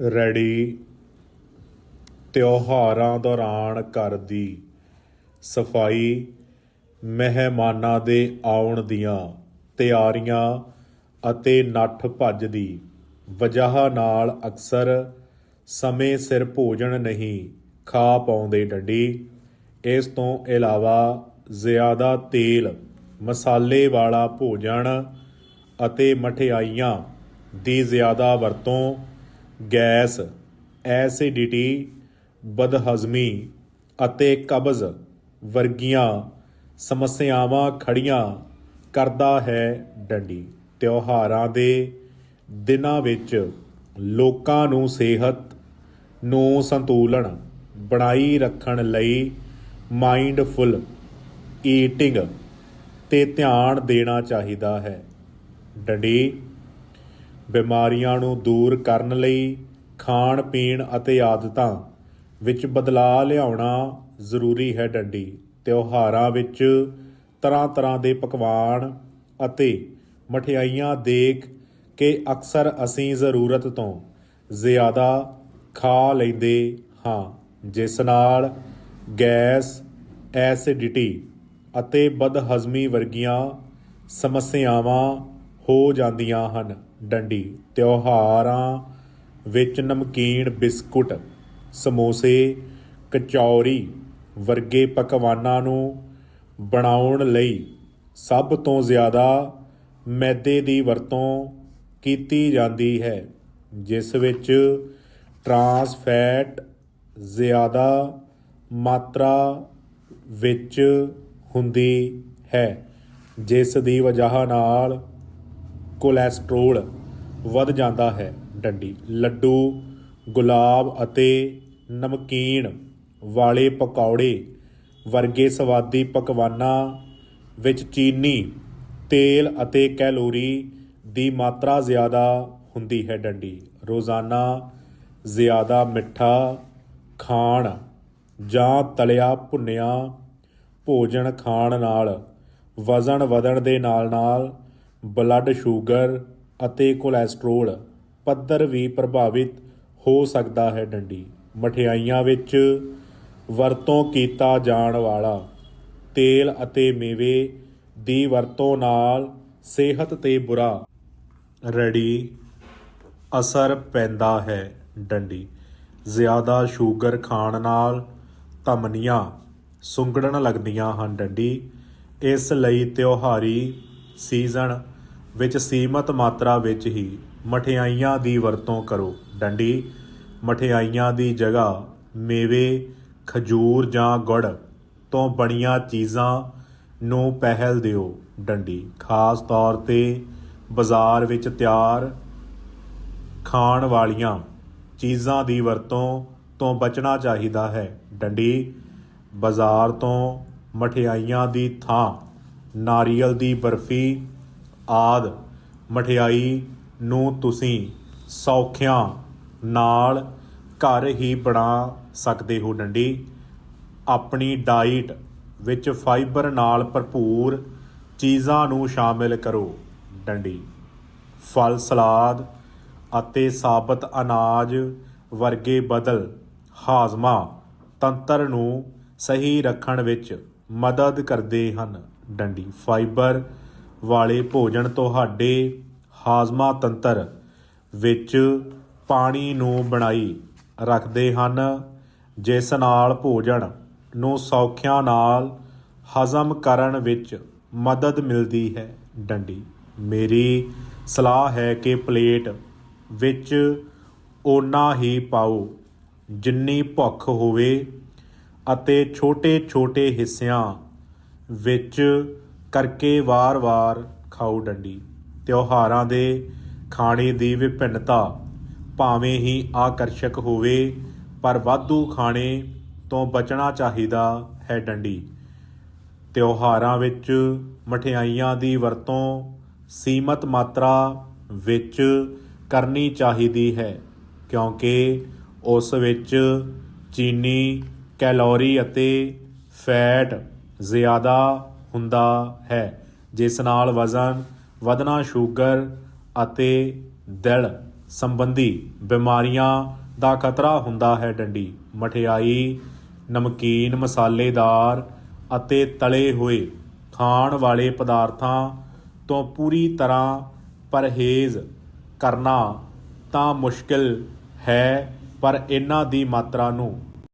Ready. ਤਿਉਹਾਰਾਂ ਦੌਰਾਨ ਘਰ ਦੀ ਸਫ਼ਾਈ ਮਹਿਮਾਨਾਂ ਦੇ ਆਉਣ ਦੀਆਂ ਤਿਆਰੀਆਂ ਅਤੇ ਨੱਠ ਭੱਜ ਦੀ ਵਜ੍ਹਾ ਨਾਲ ਅਕਸਰ ਸਮੇਂ ਸਿਰ ਭੋਜਨ ਨਹੀਂ ਖਾ ਪਾਉਂਦੇ ਡੰਡੀ। ਇਸ ਤੋਂ ਇਲਾਵਾ ਜ਼ਿਆਦਾ ਤੇਲ, ਮਸਾਲੇ ਵਾਲਾ ਭੋਜਨ ਅਤੇ ਮਠਿਆਈਆਂ ਦੀ ਜ਼ਿਆਦਾ ਵਰਤੋਂ ਗੈਸ, ਐਸਿਡਿਟੀ, ਬਦਹਜ਼ਮੀ ਅਤੇ ਕਬਜ਼ ਵਰਗੀਆਂ ਸਮੱਸਿਆਵਾਂ ਖੜੀਆਂ ਕਰਦਾ ਹੈ ਡੰਡੀ। ਤਿਉਹਾਰਾਂ ਦੇ ਦਿਨਾਂ ਵਿੱਚ ਲੋਕਾਂ ਨੂੰ ਸਿਹਤ ਨੂੰ ਸੰਤੁਲਨ ਬਣਾਈ ਰੱਖਣ ਲਈ ਮਾਈਂਡਫੁਲ ਈਟਿੰਗ ਤੇ ਧਿਆਨ ਦੇਣਾ ਚਾਹੀਦਾ ਹੈ। ਡੰਡੀ ਬਿਮਾਰੀਆਂ ਨੂੰ ਦੂਰ ਕਰਨ ਲਈ ਖਾਣ, ਪੀਣ ਅਤੇ ਆਦਤਾਂ ਵਿੱਚ ਬਦਲਾਅ ਲਿਆਉਣਾ ਜ਼ਰੂਰੀ ਹੈ ਡੰਡੀ। ਤਿਉਹਾਰਾਂ ਵਿੱਚ ਤਰ੍ਹਾਂ ਤਰ੍ਹਾਂ ਦੇ ਪਕਵਾਨ ਅਤੇ ਮਠਿਆਈਆਂ ਦੇਖ ਕੇ ਅਕਸਰ ਅਸੀਂ ਜ਼ਰੂਰਤ ਤੋਂ ਜ਼ਿਆਦਾ ਖਾ ਲੈਂਦੇ ਹਾਂ। ਜਿਸ ਨਾਲ ਗੈਸ, ਐਸਿਡਿਟੀ ਅਤੇ ਬਦਹਜ਼ਮੀ ਵਰਗੀਆਂ ਸਮੱਸਿਆਵਾਂ ਹੋ ਜਾਂਦੀਆਂ ਹਨ। ਡੰਡੀ, ਤਿਉਹਾਰਾਂ ਵਿੱਚ ਨਮਕੀਨ ਬਿਸਕੁਟ, ਸਮੋਸੇ, ਕਚੌਰੀ ਵਰਗੇ ਪਕਵਾਨਾਂ ਨੂੰ ਬਣਾਉਣ ਲਈ ਸਭ ਤੋਂ ਜ਼ਿਆਦਾ ਮੈਦੇ ਦੀ ਵਰਤੋਂ ਕੀਤੀ ਜਾਂਦੀ ਹੈ, ਜਿਸ ਵਿੱਚ ਟਰਾਂਸ ਫੈਟ ਜ਼ਿਆਦਾ ਮਾਤਰਾ ਵਿੱਚ ਹੁੰਦੀ ਹੈ, ਜਿਸ ਦੀ ਵਜ੍ਹਾ ਨਾਲ ਕੋਲੇਸਟ੍ਰੋਲ ਵੱਧ ਜਾਂਦਾ ਹੈ। ਡੰਡੀ, ਲੱਡੂ, ਗੁਲਾਬ ਅਤੇ ਨਮਕੀਨ ਵਾਲੇ ਪਕੌੜੇ ਵਰਗੇ ਸਵਾਦੀ ਪਕਵਾਨਾਂ ਵਿੱਚ ਚੀਨੀ, ਤੇਲ ਅਤੇ ਕੈਲੋਰੀ ਦੀ ਮਾਤਰਾ ਜ਼ਿਆਦਾ ਹੁੰਦੀ ਹੈ। ਡੰਡੀ, ਰੋਜ਼ਾਨਾ ਜ਼ਿਆਦਾ ਮਿੱਠਾ ਖਾਣ ਜਾਂ ਤਲਿਆ ਭੁੰਨਿਆ ਭੋਜਨ ਖਾਣ ਨਾਲ ਵਜ਼ਨ ਵਧਣ ਦੇ ਨਾਲ-ਨਾਲ ਬਲੱਡ ਸ਼ੂਗਰ ਅਤੇ ਕੋਲੇਸਟ੍ਰੋਲ ਪੱਧਰ ਵੀ ਪ੍ਰਭਾਵਿਤ ਹੋ ਸਕਦਾ ਹੈ ਡੰਡੀ। ਮਠਿਆਈਆਂ ਵਿੱਚ ਵਰਤੋਂ ਕੀਤਾ ਜਾਣ ਵਾਲਾ ਤੇਲ ਅਤੇ ਮੇਵੇ ਦੀ ਵਰਤੋਂ ਨਾਲ ਸਿਹਤ ਤੇ ਬੁਰਾ ਰੜੀ ਅਸਰ ਪੈਂਦਾ ਹੈ ਡੰਡੀ। ਜ਼ਿਆਦਾ ਸ਼ੂਗਰ ਖਾਣ ਨਾਲ ਧਮਨੀਆਂ ਸੁੰਗੜਨ ਲੱਗਦੀਆਂ ਹਨ ਡੰਡੀ। ਇਸ ਲਈ ਤਿਉਹਾਰੀ ਸੀਜ਼ਨ ਵਿੱਚ ਸੀਮਤ ਮਾਤਰਾ ਵਿੱਚ ਹੀ ਮਠਿਆਈਆਂ ਦੀ ਵਰਤੋਂ ਕਰੋ। ਡੰਡੀ, ਮਠਿਆਈਆਂ ਦੀ ਜਗ੍ਹਾ ਮੇਵੇ, ਖਜੂਰ ਜਾਂ ਗੁੜ ਤੋਂ ਬਣੀਆਂ ਚੀਜ਼ਾਂ ਨੂੰ ਪਹਿਲ ਦਿਓ। ਡੰਡੀ, ਖਾਸ ਤੌਰ ਤੇ ਬਾਜ਼ਾਰ ਵਿੱਚ ਤਿਆਰ ਖਾਣ ਵਾਲੀਆਂ ਚੀਜ਼ਾਂ ਦੀ ਵਰਤੋਂ ਤੋਂ ਬਚਣਾ ਚਾਹੀਦਾ ਹੈ। ਡੰਡੀ, ਬਾਜ਼ਾਰ ਤੋਂ ਮਠਿਆਈਆਂ ਦੀ ਥਾਂ ਨਾਰੀਅਲ ਦੀ ਬਰਫੀ ਆਦ, ਮਠਿਆਈ ਨੂੰ ਤੁਸੀਂ ਸੌਖਿਆਂ ਨਾਲ ਘਰ ਹੀ ਬਣਾ ਸਕਦੇ ਹੋ ਡੰਡੀ। ਆਪਣੀ ਡਾਈਟ ਵਿੱਚ ਫਾਈਬਰ ਨਾਲ ਭਰਪੂਰ ਚੀਜ਼ਾਂ ਨੂੰ ਸ਼ਾਮਿਲ ਕਰੋ ਡੰਡੀ। ਫਲ, ਸਲਾਦ ਅਤੇ ਸਾਬਤ ਅਨਾਜ ਵਰਗੇ ਬਦਲ ਹਾਜ਼ਮਾ ਤੰਤਰ ਨੂੰ ਸਹੀ ਰੱਖਣ ਵਿੱਚ ਮਦਦ ਕਰਦੇ ਹਨ। ਡੰਡੀ, ਫਾਈਬਰ ਵਾਲੇ ਭੋਜਨ ਤੁਹਾਡੇ ਹਾਜ਼ਮਾ ਤੰਤਰ ਵਿੱਚ ਪਾਣੀ ਨੂੰ ਬਣਾਈ ਰੱਖਦੇ ਹਨ, ਜਿਸ ਨਾਲ ਭੋਜਨ ਨੂੰ ਸੌਖਿਆਂ ਨਾਲ ਹਜ਼ਮ ਕਰਨ ਵਿੱਚ ਮਦਦ ਮਿਲਦੀ ਹੈ। ਡੰਡੀ, ਮੇਰੀ ਸਲਾਹ ਹੈ ਕਿ ਪਲੇਟ ਵਿੱਚ ਓਨਾ ਹੀ ਪਾਓ, ਜਿੰਨੀ ਭੁੱਖ ਹੋਵੇ ਅਤੇ ਛੋਟੇ-ਛੋਟੇ ਹਿੱਸਿਆਂ ਵਿੱਚ ਕਰਕੇ ਵਾਰ-ਵਾਰ ਖਾਓ ਡੰਡੀ। ਤਿਉਹਾਰਾਂ ਦੇ ਖਾਣੇ ਦੀ ਵਿਭਿੰਨਤਾ ਭਾਵੇਂ ਹੀ ਆਕਰਸ਼ਕ ਹੋਵੇ, ਪਰ ਵਾਧੂ ਖਾਣੇ ਤੋਂ ਬਚਣਾ ਚਾਹੀਦਾ ਹੈ ਡੰਡੀ। ਤਿਉਹਾਰਾਂ ਵਿੱਚ ਮਠਿਆਈਆਂ ਦੀ ਵਰਤੋਂ ਸੀਮਤ ਮਾਤਰਾ ਵਿੱਚ ਕਰਨੀ ਚਾਹੀਦੀ ਹੈ, ਕਿਉਂਕਿ ਉਸ ਵਿੱਚ ਚੀਨੀ, ਕੈਲੋਰੀ ਅਤੇ ਫੈਟ ਜ਼ਿਆਦਾ ਹੁੰਦਾ ਹੈ, ਜਿਸ ਨਾਲ ਵਜ਼ਨ, ਵਧਣਾ ਸ਼ੂਗਰ ਅਤੇ ਦਿਲ ਸੰਬੰਧੀ ਬਿਮਾਰੀਆਂ ਦਾ ਖਤਰਾ ਹੁੰਦਾ ਹੈ ਡੰਡੀ। ਮਠਿਆਈ, ਨਮਕੀਨ ਮਸਾਲੇਦਾਰ ਅਤੇ ਤਲੇ ਹੋਏ ਖਾਣ ਵਾਲੇ ਪਦਾਰਥਾਂ ਤੋਂ ਪੂਰੀ ਤਰ੍ਹਾਂ ਪਰਹੇਜ਼ ਕਰਨਾ ਤਾਂ ਮੁਸ਼ਕਿਲ ਹੈ, ਪਰ ਇਹਨਾਂ ਦੀ ਮਾਤਰਾ ਨੂੰ